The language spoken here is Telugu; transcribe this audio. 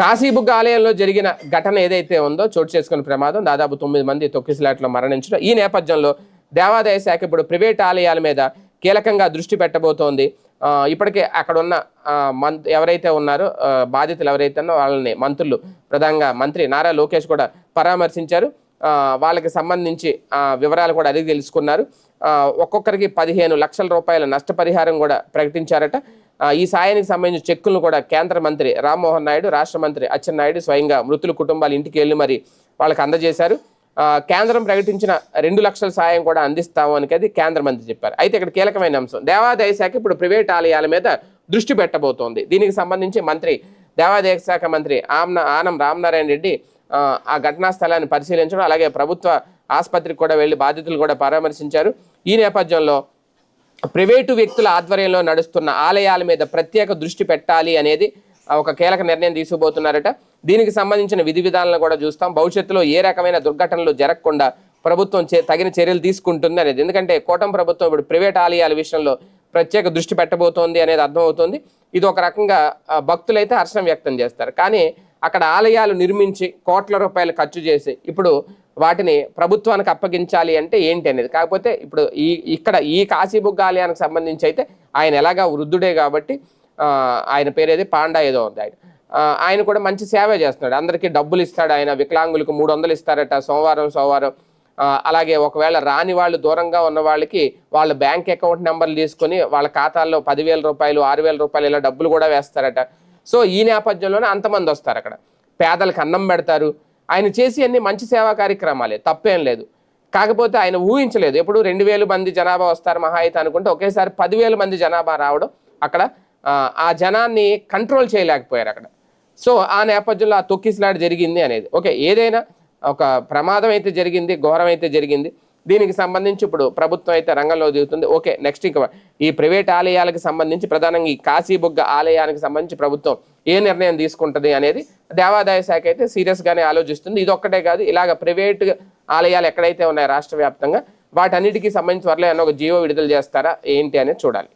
కాశీబుగ్గ ఆలయంలో జరిగిన ఘటన ఏదైతే ఉందో చోటు చేసుకున్న ప్రమాదం దాదాపు తొమ్మిది మంది తొక్కిసలాట్లో మరణించడం. ఈ నేపథ్యంలో దేవాదాయ శాఖ ఇప్పుడు ప్రైవేట్ ఆలయాల మీద కీలకంగా దృష్టి పెట్టబోతోంది. ఇప్పటికే అక్కడ ఉన్న మంత్ ఎవరైతే ఉన్నారో బాధితులు ఎవరైతే ఉన్నారో వాళ్ళని మంత్రులు ప్రధానంగా మంత్రి నారా లోకేష్ కూడా పరామర్శించారు. వాళ్ళకి సంబంధించి వివరాలు కూడా అడిగి తెలుసుకున్నారు. ఒక్కొక్కరికి పదిహేను లక్షల రూపాయల నష్టపరిహారం కూడా ప్రకటించారట. ఈ సాయానికి సంబంధించిన చెక్కులను కూడా కేంద్ర మంత్రి రామ్మోహన్ నాయుడు రాష్ట్ర మంత్రి అచ్చెన్నాయుడు స్వయంగా మృతుల కుటుంబాల ఇంటికి వెళ్ళి మరి వాళ్ళకి అందజేశారు. కేంద్రం ప్రకటించిన రెండు లక్షల సాయం కూడా అందిస్తాము అని కేంద్ర మంత్రి చెప్పారు. అయితే ఇక్కడ కీలకమైన అంశం దేవాదాయ శాఖ ఇప్పుడు ప్రైవేట్ ఆలయాల మీద దృష్టి పెట్టబోతోంది. దీనికి సంబంధించి మంత్రి దేవాదాయ శాఖ మంత్రి ఆమ్న ఆనం రామనారాయణ రెడ్డి ఆ, ఆ ఘటనా స్థలాన్ని పరిశీలించడం అలాగే ప్రభుత్వ ఆసుపత్రికి కూడా వెళ్ళి బాధితులు కూడా పరామర్శించారు. ఈ నేపథ్యంలో ప్రైవేటు వ్యక్తుల ఆధ్వర్యంలో నడుస్తున్న ఆలయాల మీద ప్రత్యేక దృష్టి పెట్టాలి అనేది ఒక కీలక నిర్ణయం తీసుకుపోతున్నారట దీనికి సంబంధించిన విధి విధానాలను కూడా చూస్తాం. భవిష్యత్తులో ఏ రకమైన దుర్ఘటనలు జరగకుండా ప్రభుత్వం చే- తగిన చర్యలు తీసుకుంటుంది అనేది. ఎందుకంటే కూటమి ప్రభుత్వం ఇప్పుడు ప్రైవేట్ ఆలయాల విషయంలో ప్రత్యేక దృష్టి పెట్టబోతోంది అనేది అర్థమవుతోంది. ఇది ఒక రకంగా భక్తులైతే హర్షం వ్యక్తం చేస్తారు. కానీ అక్కడ ఆలయాలు నిర్మించి కోట్ల రూపాయలు ఖర్చు చేసి ఇప్పుడు వాటిని ప్రభుత్వానికి అప్పగించాలి అంటే ఏంటి అనేది. కాకపోతే ఇప్పుడు ఈ ఇక్కడ ఈ కాశీబుగ్గ ఆలయానికి సంబంధించి అయితే ఆయన ఎలాగా వృద్ధుడే కాబట్టి ఆయన పేరేది పాండా ఏదో ఉంది ఆయన. ఆయన కూడా మంచి సేవ చేస్తున్నాడు. అందరికీ డబ్బులు ఇస్తాడు ఆయన వికలాంగులకు మూడు వందలు ఇస్తారట సోమవారం సోమవారం. అలాగే ఒకవేళ రాని వాళ్ళు దూరంగా ఉన్న వాళ్ళకి వాళ్ళ బ్యాంక్ అకౌంట్ నెంబర్లు తీసుకొని వాళ్ళ ఖాతాల్లో పదివేల రూపాయలు ఆరు వేల రూపాయలు ఇలా డబ్బులు కూడా వేస్తారట. సో ఈ నేపథ్యంలోనే అంతమంది వస్తారు అక్కడ. పేదలకు అన్నం పెడతారు. ఆయన చేసి అన్ని మంచి సేవా కార్యక్రమాలే తప్పేం లేదు. కాకపోతే ఆయన ఊహించలేదు. ఎప్పుడు రెండు వేల మంది జనాభా వస్తారు మహా అయితే అనుకుంటే ఒకేసారి పదివేల మంది జనాభా రావడం అక్కడ ఆ, జనాన్ని కంట్రోల్ చేయలేకపోయారు అక్కడ. సో ఆ నేపథ్యంలో ఆ తొక్కిసలాట జరిగింది అనేది. ఓకే ఏదైనా ఒక ప్రమాదం అయితే జరిగింది ఘోరం అయితే జరిగింది. దీనికి సంబంధించి ఇప్పుడు ప్రభుత్వం అయితే రంగంలో దిగుతుంది. ఓకే నెక్స్ట్ ఇంకా ఈ ప్రైవేట్ ఆలయాలకు సంబంధించి ప్రధానంగా ఈ కాశీబుగ్గ ఆలయానికి సంబంధించి ప్రభుత్వం ఏ నిర్ణయం తీసుకుంటుంది అనేది దేవాదాయ శాఖ అయితే సీరియస్గానే ఆలోచిస్తుంది. ఇది ఒక్కటే కాదు ఇలాగ ప్రైవేట్ ఆలయాలు ఎక్కడైతే ఉన్నాయో రాష్ట్ర వ్యాప్తంగా వాటన్నిటికీ సంబంధించి త్వరలో ఒక జీవో విడుదల చేస్తారా ఏంటి అనేది చూడాలి.